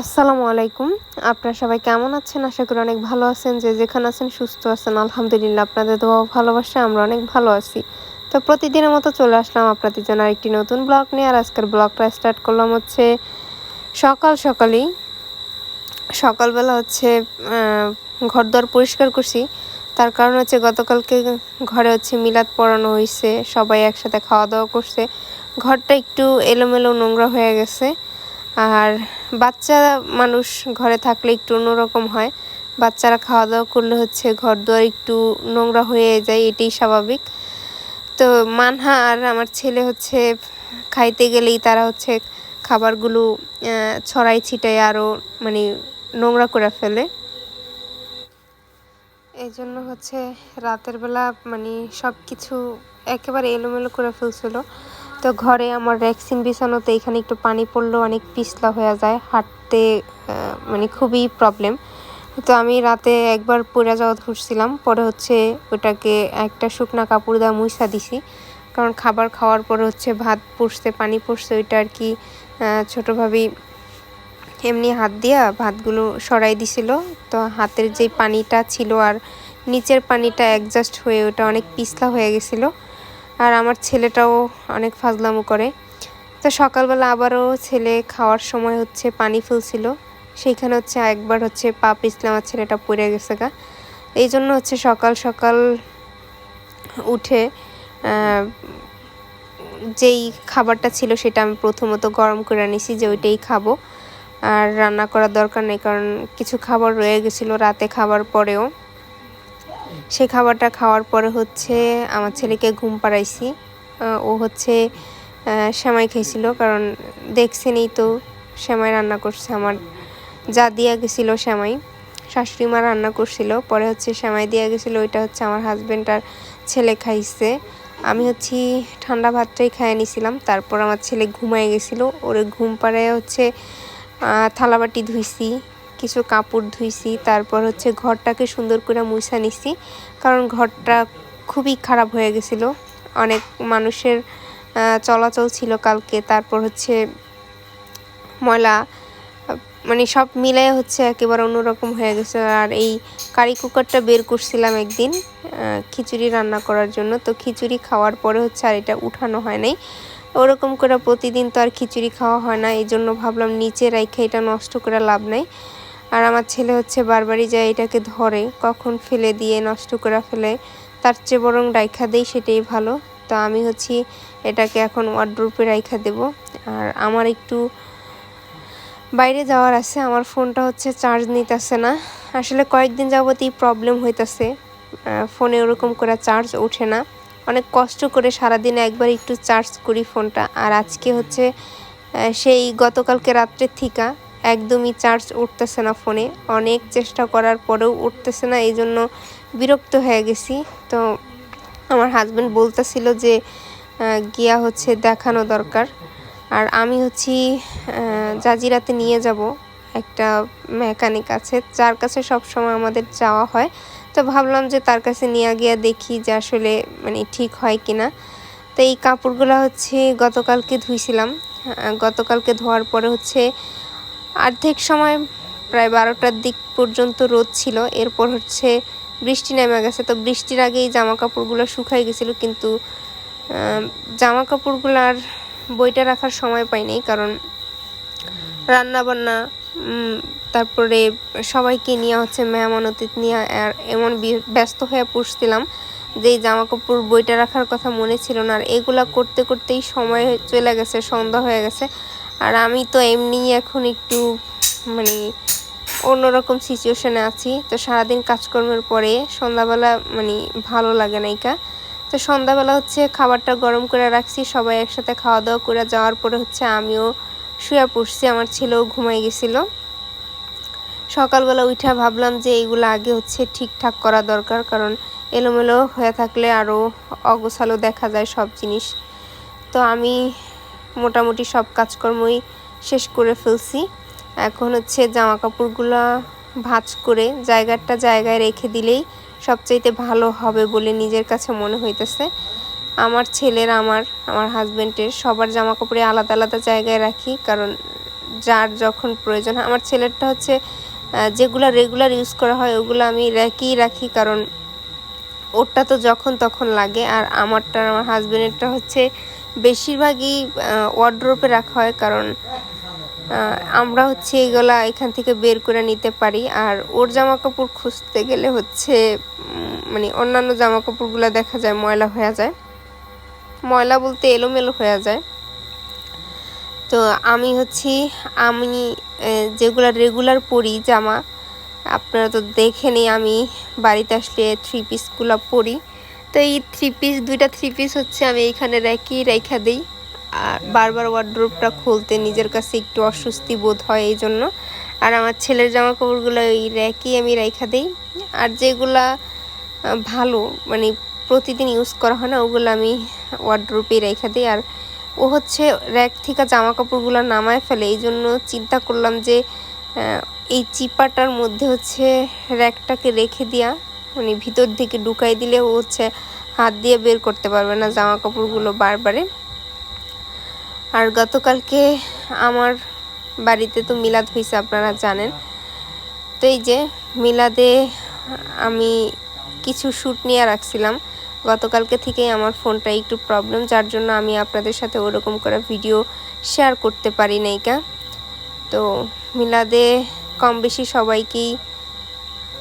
আসসালামু আলাইকুম। আপনারা সবাই কেমন আছেন? আশা করি অনেক ভালো আছেন। যে যেখানে আছেন সুস্থ আছেন। আলহামদুলিল্লাহ, আপনাদের দোয়া ভালোবাসা আমরা অনেক ভালো আছি। তো প্রতিদিনের মতো চলে আসলাম আপনাদের জন্য আরেকটি নতুন ব্লগ নিয়ে। আর আজকের ব্লগটা স্টার্ট করলাম হচ্ছে সকাল সকালেই। সকালবেলা হচ্ছে ঘর দর পরিষ্কার করছি। তার কারণ হচ্ছে গতকালকে ঘরে হচ্ছে মিলাদ পড়ানো হয়েছে সবাই একসাথে খাওয়া দাওয়া করছে। ঘরটা একটু এলোমেলো নোংরা হয়ে গেছে। আর বাচ্চা মানুষ ঘরে থাকলে একটু অন্যরকম হয়। বাচ্চারা খাওয়া দাওয়া করলে হচ্ছে ঘর দুয়ার একটু নোংরা হয়ে যায়, এটাই স্বাভাবিক। তো মানহা আর আমার ছেলে হচ্ছে খাইতে গেলেই তারা হচ্ছে খাবারগুলো ছড়াই ছিটাই আরও মানে নোংরা করে ফেলে। এই জন্য হচ্ছে রাতের বেলা মানে সব কিছু একেবারে এলোমেলো করে ফেলছিল। তো ঘরে আমার ভ্যাকসিন বিছানোতে এখানে একটু পানি পড়লেও অনেক পিছলা হয়ে যায়, হাঁটতে মানে খুবই প্রবলেম তো আমি রাতে একবার পড়ে যাওয়া ধরছিলাম পরে হচ্ছে ওটাকে একটা শুকনা কাপড় দেওয়া মুইসা দিছি। কারণ খাবার খাওয়ার পরে হচ্ছে ভাত পড়ছে পানি পড়ছে ওইটা আর কি ছোটোভাবেই এমনি হাত দিয়া ভাতগুলো সরাই দিছিল। তো হাতের যে পানিটা ছিল আর নিচের পানিটা অ্যাডজাস্ট হয়ে ওটা অনেক পিছলা হয়ে গেছিল। আর আমার ছেলেটাও অনেক ফাজলামো করে। তো সকালবেলা আবারও ছেলে খাওয়ার সময় হচ্ছে পানি ফুলছিল। সেইখানে হচ্ছে একবার হচ্ছে পা পিছলে আমার ছেলেটা পড়ে গেছে গা। এই জন্য হচ্ছে সকাল সকাল উঠে যেই খাবারটা ছিল সেটা আমি প্রথমত গরম করে নিছি যে ওইটাই খাব। আর রান্না করার দরকার নেই কারণ কিছু খাবার রয়ে গেছিল রাতে খাবার পরেও। সেই খাবারটা খাওয়ার পরে হচ্ছে আমার ছেলেকে ঘুম পাড়াইছি। ও হচ্ছে সেমাই খেয়েছিল কারণ দেখছেনই তো, সেমাই রান্না করছে আমার। যা দিয়া গেছিল সেমাই। শাশুড়ি মা রান্না করছিল, পরে হচ্ছে সেমাই দিয়া গেছিল, ওইটা হচ্ছে আমার হাজব্যান্ড আর ছেলে খাইছে। আমি হচ্ছি ঠান্ডা ভাতটাই খাইয়ে নিছিলাম, তারপর আমার ছেলে ঘুমায় গেছিল। ওরে ঘুম পাড়ায় হচ্ছে থালাবাটি ধুইছি। কিছু কাপড় ধুইছি, তারপর হচ্ছে ঘরটাকে সুন্দর করে মুছা নিছি। কারণ ঘরটা খুবই খারাপ হয়ে গেছিল। অনেক মানুষের চলাচল ছিল কালকে, তারপর হচ্ছে ময়লা মানে সব মিলাই হচ্ছে একেবারে অন্যরকম হয়ে গেছে। আর এই কারি কুকারটা বের করছিলাম একদিন খিচুড়ি রান্না করার জন্য। তো খিচুড়ি খাওয়ার পরে হচ্ছে আর এটা উঠানো হয় নাই। ওরকম করে প্রতিদিন তো আর খিচুড়ি খাওয়া হয় না এই জন্য ভাবলাম নিচে রাইখে এটা নষ্ট করে লাভ নাই। আর আমার ছেলে হচ্ছে বারবারই যায় এটাকে ধরে, কখন ফেলে দিয়ে নষ্ট করে ফেলে, তার চেয়ে বরং রাইখা দেই সেটাই ভালো। তো আমি হচ্ছি এটাকে এখন ওয়ার্ড্রোপে রাইখা দেব। আর আমার একটু বাইরে যাওয়ার আছে, আমার ফোনটা হচ্ছে চার্জ নিতেছে না। আসলে কয়েকদিন যাবতই প্রবলেম হইতেছে। ফোনে ওরকম করে চার্জ ওঠে না। অনেক কষ্ট করে সারাদিনে একবার একটু চার্জ করি ফোনটা। আর আজকে হচ্ছে সেই গতকালকে রাত্রের থিকা একদমই চার্জ উঠতেছে না ফোনে। অনেক চেষ্টা করার পরেও উঠতেছে না এই জন্য বিরক্ত হয়ে গেছি। তো আমার হাজব্যান্ড বলতেছিল যে গিয়া হচ্ছে দেখানো দরকার। আর আমি হচ্ছি জাজিরাতে নিয়ে যাব। একটা মেকানিক আছে, যার কাছে সব সময় আমাদের যাওয়া হয়। তো ভাবলাম যে তার কাছে নিয়ে গিয়ে দেখি যে আসলে মানে ঠিক হয় কি না তো এই কাপড়গুলো হচ্ছে গতকালকে ধুইছিলাম। গতকালকে ধোয়ার পরে হচ্ছে অর্ধেক সময় প্রায় বারোটার দিক পর্যন্ত রোদ ছিল, এরপর হচ্ছে বৃষ্টি নেমে গেছে। তো বৃষ্টির আগেই জামা কাপড়গুলো শুকাই গেছিল, কিন্তু জামা কাপড়গুলো আর বইটা রাখার সময় পাইনি, কারণ রান্না বান্না তারপরে সবাইকে নিয়ে হচ্ছে মেহমান অতীত নিয়ে আর এমন ব্যস্ত হয়ে পড়ছিলাম যে জামা কাপড় বইটা রাখার কথা মনে ছিল না। আর এগুলা করতে করতেই সময় চলে গেছে, সন্ধ্যা হয়ে গেছে। আর আমি তো এমনি এখন একটু মানে অন্যরকম সিচুয়েশনে আছি। তো সারাদিন কাজকর্মের পরে সন্ধ্যাবেলা মানে ভালো লাগে না ইকা তো সন্ধ্যাবেলা হচ্ছে খাবারটা গরম করে রাখছি, সবাই একসাথে খাওয়া দাওয়া করে যাওয়ার পরে হচ্ছে আমিও শুয়ে পড়ছি, আমার ছেলেও ঘুমাই গেছিল। সকালবেলা উঠা ভাবলাম যে এইগুলো আগে হচ্ছে ঠিকঠাক করা দরকার, কারণ এলোমেলো হয়ে থাকলে আরও অগোছালো দেখা যায় সব জিনিস। তো আমি মোটামুটি সব কাজকর্মই শেষ করে ফেলছি। এখন হচ্ছে জামা কাপড়গুলো ভাজ করে জায়গাটা জায়গায় রেখে দিলেই সবচাইতে ভালো হবে বলে নিজের কাছে মনে হইতেছে। আমার ছেলের, আমার আমার হাজব্যান্ডের সবার জামা কাপড়ে আলাদা আলাদা জায়গায় রাখি কারণ যার যখন প্রয়োজন আমার ছেলেরটা হচ্ছে যেগুলো রেগুলার ইউজ করা হয় ওগুলো আমি রেখেই রাখি কারণ ওরটা তো যখন তখন লাগে, আর আমারটা আমার হাজব্যান্ডেরটা হচ্ছে বেশিরভাগই ওয়ার্ড্রোপে রাখা হয়, কারণ আমরা হচ্ছে এগুলা এখান থেকে বের করে নিতে পারি। আর ওর জামা কাপড় খুঁজতে গেলে হচ্ছে মানে অন্যান্য জামা কাপড়গুলো দেখা যায়, ময়লা হয়ে যায়। ময়লা বলতে এলোমেলো হয়ে যায়। তো আমি হচ্ছি, আমি যেগুলো রেগুলার পরি জামা আপনারা তো দেখেনি আমি বাড়িতে আসলে থ্রি পিসগুলো পরি। তো এই থ্রি পিস দুইটা থ্রি পিস হচ্ছে, আমি এইখানে রেখেই রেখা দিই। আর বারবার ওয়ার্ড্রোপটা খুলতে নিজের কাছে একটু অস্বস্তি বোধ হয় এই জন্য। আর আমার ছেলের জামা কাপড়গুলো এই র্যাকেই আমি রেখা দিই। আর যেগুলা ভালো মানে প্রতিদিন ইউজ করা হয় না, ওগুলো আমি ওয়ার্ড্রোপেই রেখা দিই। আর ও হচ্ছে র্যাক থেকে জামা কাপড়গুলো নামায় ফেলে, এই জন্য চিন্তা করলাম যে এই চিপাটার মধ্যে হচ্ছে র্যাকটাকে রেখে দেওয়া মানে ভিতর দিকে ঢুকাই দিলে ও হচ্ছে হাত দিয়ে বের করতে পারবে না জামা কাপড়গুলো বারবারে। আর গতকালকে আমার বাড়িতে তো মিলাদ হয়েছে আপনারা জানেন। তো এই যে মিলাদে আমি কিছু শ্যুট নিয়ে রাখছিলাম। গতকালকে থেকেই আমার ফোনটা একটু প্রবলেম, যার জন্য আমি আপনাদের সাথে ওরকম করে ভিডিও শেয়ার করতে পারি নাই কা। তো মিলাদে কম বেশি সবাইকেই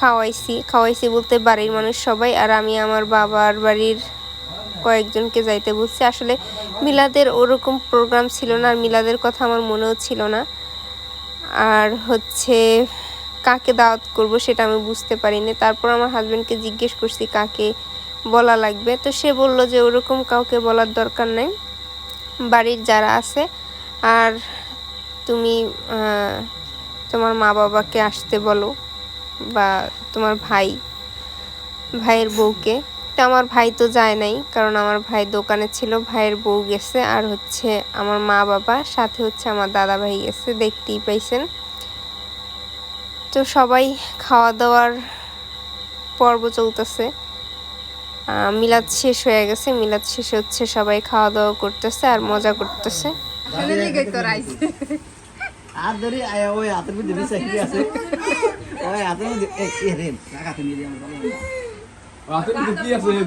খাওয়াইছি খাওয়াইছি বলতে বাড়ির মানুষ সবাই, আর আমি আমার বাবার বাড়ির কয়েকজনকে যাইতে বলছি। আসলে মিলাদের ওরকম প্রোগ্রাম ছিল না, আর মিলাদের কথা আমার মনেও ছিল না। আর হচ্ছে কাকে দাওয়াত করব সেটা আমি বুঝতে পারিনি। তারপর আমার হাজব্যান্ডকে জিজ্ঞেস করছি, কাকে বলা লাগবে? তো সে বলল যে, ওরকম কাউকে বলার দরকার নেই। বাড়ির যারা আছে, আর তুমি তোমার মা বাবাকে আসতে বলো বা তোমার ভাই, ভাইয়ের বউকে। তো আমার ভাই তো যায় নাই, কারণ আমার ভাই দোকানে ছিল, ভাইয়ের বউ গেছে, আর হচ্ছে আমার মা বাবা, সাথে হচ্ছে আমার দাদা ভাই গেছে, দেখতেই পাইছেন। তো সবাই খাওয়া দাওয়ার পর্ব চলতেছে। মিলাদ শেষ হয়ে গেছে, মিলাদ শেষে হচ্ছে সবাই খাওয়া দাওয়া করতেছে আর মজা করতেছে। হাত ধরে আয়া ওই হাতের মধ্যে দিছে কি আছে ওই হাতের মধ্যে এ কি রে রাখাতে নিয়ে আমরা হাতের মধ্যে কি আছে এই